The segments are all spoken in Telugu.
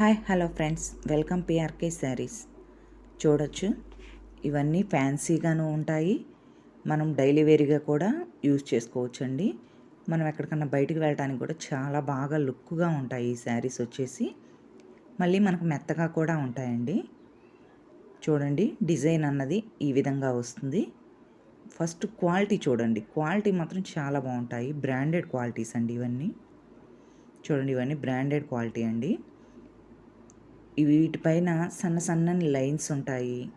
Hi hello friends. Welcome PRK saris. చూడొచ్చు ఇవన్నీ ఫ్యాన్సీగాను ఉంటాయి. మనం డైలీ వేరీగా కూడా యూజ్ చేసుకోవచ్చండి. మనం ఎక్కడికన్నా బయటికి వెళ్ళడానికి కూడా చాలా బాగా లుక్గా ఉంటాయి ఈ శారీస్ వచ్చేసి. మళ్ళీ మనకు మెత్తగా కూడా ఉంటాయండి. చూడండి డిజైన్ అన్నది ఈ విధంగా వస్తుంది. ఫస్ట్ క్వాలిటీ చూడండి. క్వాలిటీ మాత్రం చాలా బాగుంటాయి. బ్రాండెడ్ క్వాలిటీస్ అండి ఇవన్నీ. చూడండి ఇవన్నీ బ్రాండెడ్ క్వాలిటీ అండి. వీటిపైన సన్న సన్నని లైన్స్ ఉంటాయి.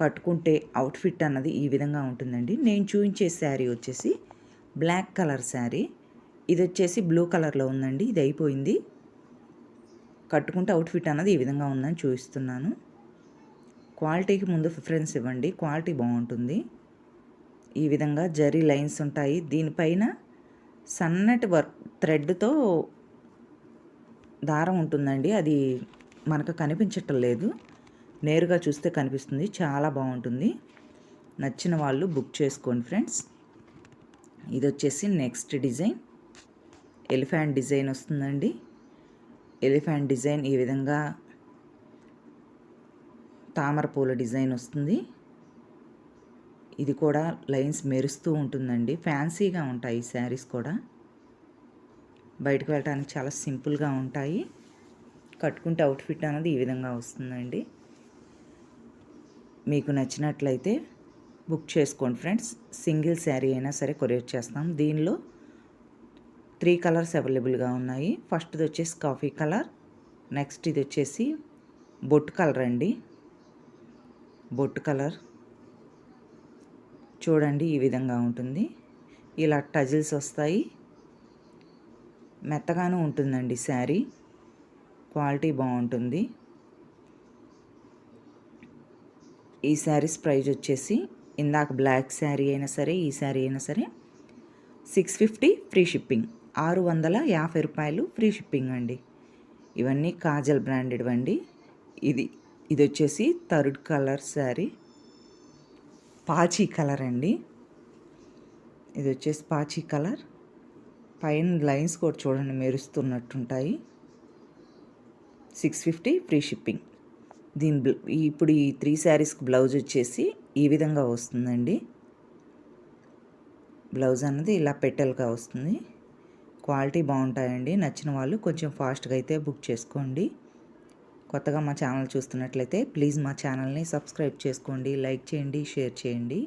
కట్టుకుంటే అవుట్ఫిట్ అన్నది ఈ విధంగా ఉంటుందండి. నేను చూపించే శారీ వచ్చేసి బ్లాక్ కలర్ శారీ. ఇది వచ్చేసి బ్లూ కలర్లో ఉందండి. ఇది అయిపోయింది. కట్టుకుంటే అవుట్ఫిట్ అన్నది ఈ విధంగా ఉందని చూపిస్తున్నాను. క్వాలిటీకి ముందు ప్రిఫరెన్స్ ఇవ్వండి. క్వాలిటీ బాగుంటుంది. ఈ విధంగా జరీ లైన్స్ ఉంటాయి. దీనిపైన సన్నటి వర్క్ థ్రెడ్తో దారం ఉంటుందండి. అది మనకు కనిపించటం లేదు. నేరుగా చూస్తే కనిపిస్తుంది. చాలా బాగుంటుంది. నచ్చిన వాళ్ళు బుక్ చేసుకోండి ఫ్రెండ్స్. ఇది వచ్చేసి నెక్స్ట్ డిజైన్. ఎలిఫెంట్ డిజైన్ వస్తుందండి. ఎలిఫెంట్ డిజైన్ ఈ విధంగా తామర పూల డిజైన్ వస్తుంది. ఇది కూడా లైన్స్ మెరుస్తూ ఉంటుందండి. ఫ్యాన్సీగా ఉంటాయి ఈ శారీస్ కూడా. బయటకు వెళ్ళడానికి చాలా సింపుల్గా ఉంటాయి. కట్టుకుంటే అవుట్ఫిట్ అనేది ఈ విధంగా వస్తుందండి. మీకు నచ్చినట్లయితే బుక్ చేసుకోండి ఫ్రెండ్స్ సింగిల్ శారీ అయినా సరే కొరియర్ చేస్తాం. దీనిలో త్రీ కలర్స్ అవైలబుల్గా ఉన్నాయి. ఫస్ట్ది వచ్చేసి కాఫీ కలర్ నెక్స్ట్ ఇది వచ్చేసి బొట్టు కలర్ అండి. బొట్టు కలర్ చూడండి ఈ విధంగా ఉంటుంది. ఇలా టజిల్స్ వస్తాయి. మెత్తగాను ఉంటుందండి శారీ. క్వాలిటీ బాగుంటుంది. ఈ శారీస్ ప్రైజ్ వచ్చేసి ఇందాక బ్లాక్ శారీ అయినా సరే ఈ శారీ అయినా సరే సిక్స్ ఫిఫ్టీ ఫ్రీ షిప్పింగ్. ఆరు వందల యాభై రూపాయలు ఫ్రీ షిప్పింగ్ అండి. ఇవన్నీ కాజల్ బ్రాండెడ్ అండి ఇది ఇది వచ్చేసి third colour sari. Peach colour అండి. ఇది వచ్చేసి పాచీ కలర్. పైన లైన్స్ కూడా చూడండి మెరుస్తున్నట్టుంటాయి. Six fifty free shipping. దీని ఇప్పుడు ఈ త్రీ శారీస్కి బ్లౌజ్ వచ్చేసి ఈ విధంగా వస్తుందండి. బ్లౌజ్ అన్నది ఇలా పెట్టెలుగా వస్తుంది. క్వాలిటీ బాగుంటాయండి. నచ్చిన వాళ్ళు కొంచెం ఫాస్ట్గా అయితే బుక్ చేసుకోండి. కొత్తగా మా ఛానల్ చూస్తున్నట్లయితే ప్లీజ్ మా ఛానల్ని సబ్స్క్రైబ్ చేసుకోండి లైక్ చేయండి షేర్ చేయండి.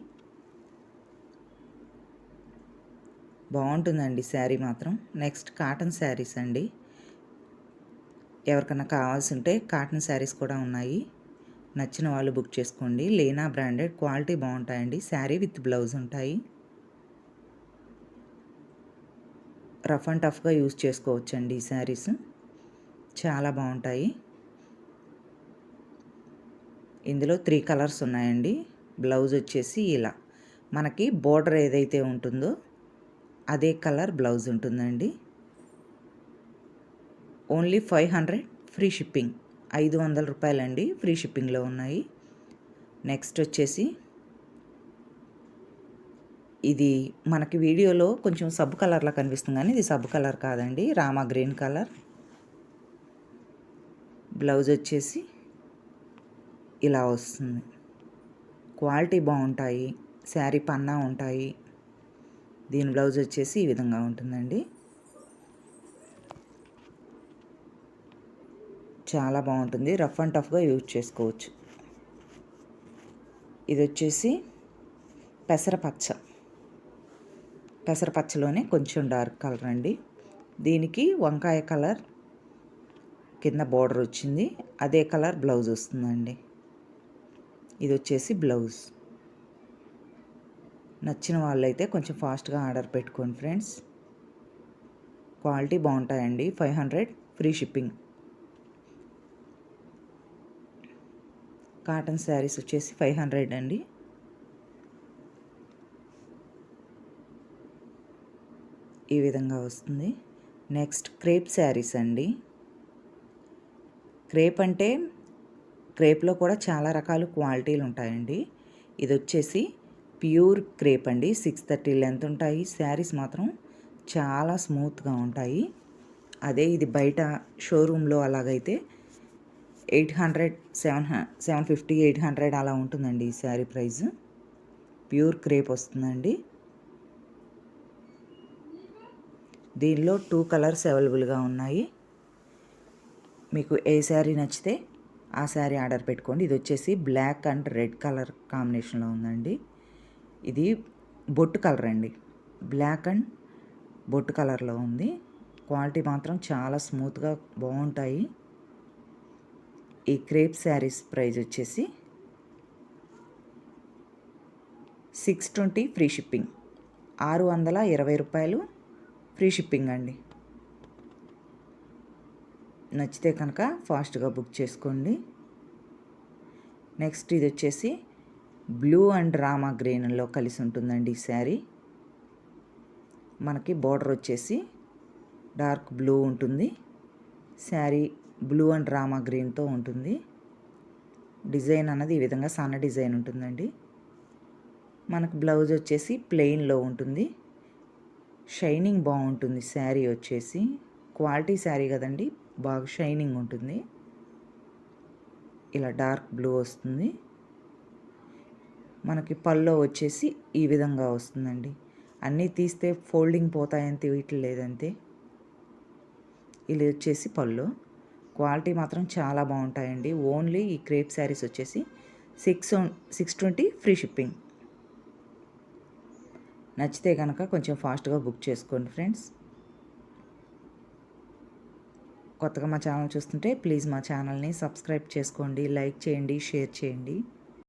బాగుంటుందండి శారీ మాత్రం. నెక్స్ట్ కాటన్ శారీస్ అండి. ఎవరికైనా కావాల్సి ఉంటే కాటన్ శారీస్ కూడా ఉన్నాయి. నచ్చిన వాళ్ళు బుక్ చేసుకోండి. లేనా బ్రాండెడ్ క్వాలిటీ బాగుంటాయండి. శారీ విత్ బ్లౌజ్ ఉంటాయి. రఫ్ అండ్ టఫ్గా యూజ్ చేసుకోవచ్చండి ఈ శారీస్. చాలా బాగుంటాయి. ఇందులో త్రీ కలర్స్ ఉన్నాయండి. బ్లౌజ్ వచ్చేసి ఇలా. మనకి బోర్డర్ ఏదైతే ఉంటుందో అదే కలర్ బ్లౌజ్ ఉంటుందండి. Only five hundred free shipping. ఐదు వందల రూపాయలండి ఫ్రీ షిప్పింగ్లో ఉన్నాయి. నెక్స్ట్ వచ్చేసి ఇది మనకి వీడియోలో కొంచెం సబ్ కలర్లా కనిపిస్తుంది కానీ ఇది సబ్ కలర్ కాదండి. Rama green colour. బ్లౌజ్ వచ్చేసి ఇలా వస్తుంది. క్వాలిటీ బాగుంటాయి. శారీ పన్నా ఉంటాయి. దీని బ్లౌజ్ వచ్చేసి ఈ విధంగా ఉంటుందండి. చాలా బాగుంటుంది. రఫ్ అండ్ టఫ్గా యూజ్ చేసుకోవచ్చు. ఇది వచ్చేసి పెసరపచ్చ. పెసరపచ్చలోనే కొంచెం డార్క్ కలర్ అండి. దీనికి వంకాయ కలర్ కింద బార్డర్ వచ్చింది. అదే కలర్ బ్లౌజ్ వస్తుందండి. ఇది వచ్చేసి బ్లౌజ్. నచ్చిన వాళ్ళైతే కొంచెం ఫాస్ట్గా ఆర్డర్ పెట్టుకోండి ఫ్రెండ్స్. క్వాలిటీ బాగుంటాయండి. Five hundred free shipping. Cotton saris వచ్చేసి ఫైవ్ హండ్రెడ్ అండి. ఈ విధంగా వస్తుంది. నెక్స్ట్ క్రేప్ శారీస్ అండి. క్రేప్ అంటే క్రేప్లో కూడా చాలా రకాల క్వాలిటీలు ఉంటాయండి. ఇది వచ్చేసి ప్యూర్ క్రేప్ అండి. సిక్స్ థర్టీ లెంత్ ఉంటాయి. శారీస్ మాత్రం చాలా స్మూత్గా ఉంటాయి. అదే ఇది బయట షోరూంలో అలాగైతే eight hundred seven seven fifty eight hundred అలా ఉంటుందండి ఈ శారీ ప్రైస్. ప్యూర్ క్రేప్ వస్తుందండి. దీనిలో టూ కలర్స్ అవైలబుల్గా ఉన్నాయి. మీకు ఏ శారీ నచ్చితే ఆ శారీ ఆర్డర్ పెట్టుకోండి. ఇది వచ్చేసి బ్లాక్ అండ్ రెడ్ కలర్ కాంబినేషన్లో ఉందండి. ఇది బొట్టు కలర్ అండి. బ్లాక్ అండ్ బొట్టు కలర్లో ఉంది. క్వాలిటీ మాత్రం చాలా స్మూత్గా బాగుంటాయి. ఈ క్రేప్ శారీస్ ప్రైజ్ వచ్చేసి సిక్స్ ట్వంటీ ఫ్రీ షిప్పింగ్. ఆరు వందల ఇరవై రూపాయలు ఫ్రీ షిప్పింగ్ అండి. నచ్చితే కనుక ఫాస్ట్గా బుక్ చేసుకోండి. నెక్స్ట్ ఇది వచ్చేసి బ్లూ అండ్ రామా గ్రీన్లో కలిసి ఉంటుందండి ఈ శారీ. మనకి బార్డర్ వచ్చేసి డార్క్ బ్లూ ఉంటుంది. శారీ బ్లూ అండ్ రామా గ్రీన్తో ఉంటుంది. డిజైన్ అన్నది ఈ విధంగా సన్న డిజైన్ ఉంటుందండి. మనకు బ్లౌజ్ వచ్చేసి ప్లెయిన్లో ఉంటుంది. షైనింగ్ బాగుంటుంది శారీ వచ్చేసి. క్వాలిటీ శారీ కదండి బాగా షైనింగ్ ఉంటుంది. ఇలా డార్క్ బ్లూ వస్తుంది. మనకి పల్లో వచ్చేసి ఈ విధంగా వస్తుందండి. అన్నీ తీస్తే ఫోల్డింగ్ పోతాయని తీయట్లేదంతే లేదంతే ఇది వచ్చేసి పళ్ళు. క్వాలిటీ మాత్రం చాలా బాగుంటాయండి. ఓన్లీ ఈ క్రేప్ శారీస్ వచ్చేసి six six twenty free shipping. నచ్చితే కనుక కొంచెం ఫాస్ట్గా బుక్ చేసుకోండి ఫ్రెండ్స్. కొత్తగా మా ఛానల్ చూస్తుంటే ప్లీజ్ మా ఛానల్ని సబ్స్క్రైబ్ చేసుకోండి లైక్ చేయండి షేర్ చేయండి.